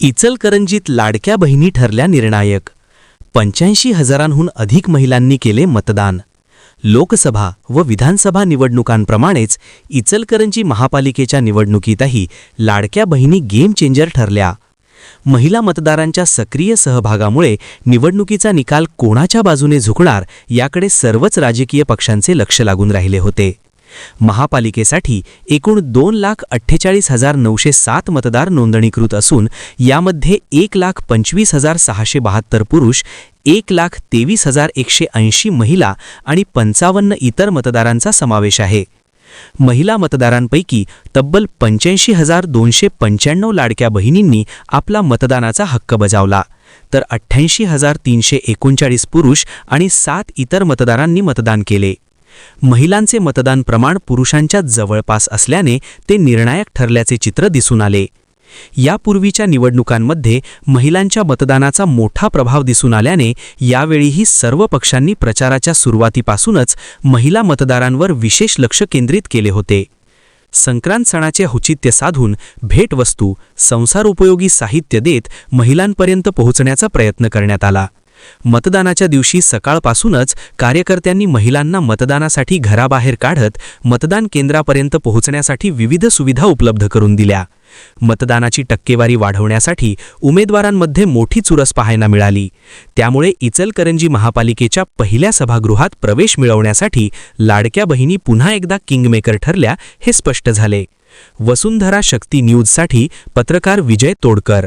इचलकरंजीत लाडक्या बहिणी ठरल्या निर्णायक. पंच्याऐंशी हजारांहून अधिक महिलांनी केले मतदान. लोकसभा व विधानसभा निवडणुकांप्रमाणेच इचलकरंजी महापालिकेच्या निवडणुकीतही लाडक्या बहिणी गेम चेंजर ठरल्या. महिला मतदारांच्या सक्रिय सहभागामुळे निवडणुकीचा निकाल कोणाच्या बाजूने झुकणार याकडे सर्वच राजकीय पक्षांचे लक्ष लागून राहिले होते. महापालिकेसाठी एकूण दोन लाख अठ्ठेचाळीस हजार नऊशे सात मतदार नोंदणीकृत असून यामध्ये एक लाख पंचवीस हजार सहाशे बहात्तर पुरुष एक लाख तेवीस हजार एकशे ऐंशी महिला आणि पंचावन्न इतर मतदारांचा समावेश आहे. महिला मतदारांपैकी तब्बल पंच्याऐंशी हजार दोनशे पंच्याण्णव लाडक्या बहिणींनी आपला मतदानाचा हक्क बजावला तर अठ्ठ्याऐंशी हजार तीनशे एकोणचाळीस पुरुष आणि सात इतर मतदारांनी मतदान केले. महिलांचे मतदान प्रमाण पुरुषांच्या जवळपास असल्याने ते निर्णायक ठरल्याचे चित्र दिसून आले. यापूर्वीच्या निवडणुकांमध्ये महिलांच्या मतदानाचा मोठा प्रभाव दिसून आल्याने यावेळीही सर्व पक्षांनी प्रचाराच्या सुरुवातीपासूनच महिला मतदारांवर विशेष लक्ष केंद्रित केले होते. संक्रांत सणाचे औचित्य साधून भेटवस्तू संसारोपयोगी साहित्य देत महिलांपर्यंत पोहोचण्याचा प्रयत्न करण्यात आला. मतदानाच्या दिवशी सकाळपासूनच कार्यकर्त्यांनी महिलांना मतदानासाठी घराबाहेर काढत मतदान केंद्रापर्यंत पोहोचण्यासाठी विविध सुविधा उपलब्ध करून दिल्या. मतदानाची टक्केवारी वाढवण्यासाठी उमेदवारांमध्ये मोठी चुरस पाहायला मिळाली. त्यामुळे इचलकरंजी महापालिकेच्या पहिल्या सभागृहात प्रवेश मिळवण्यासाठी लाडक्या बहिणी पुन्हा एकदा किंगमेकर ठरल्या हे स्पष्ट झाले. वसुंधरा शक्ती न्यूजसाठी पत्रकार विजय तोडकर.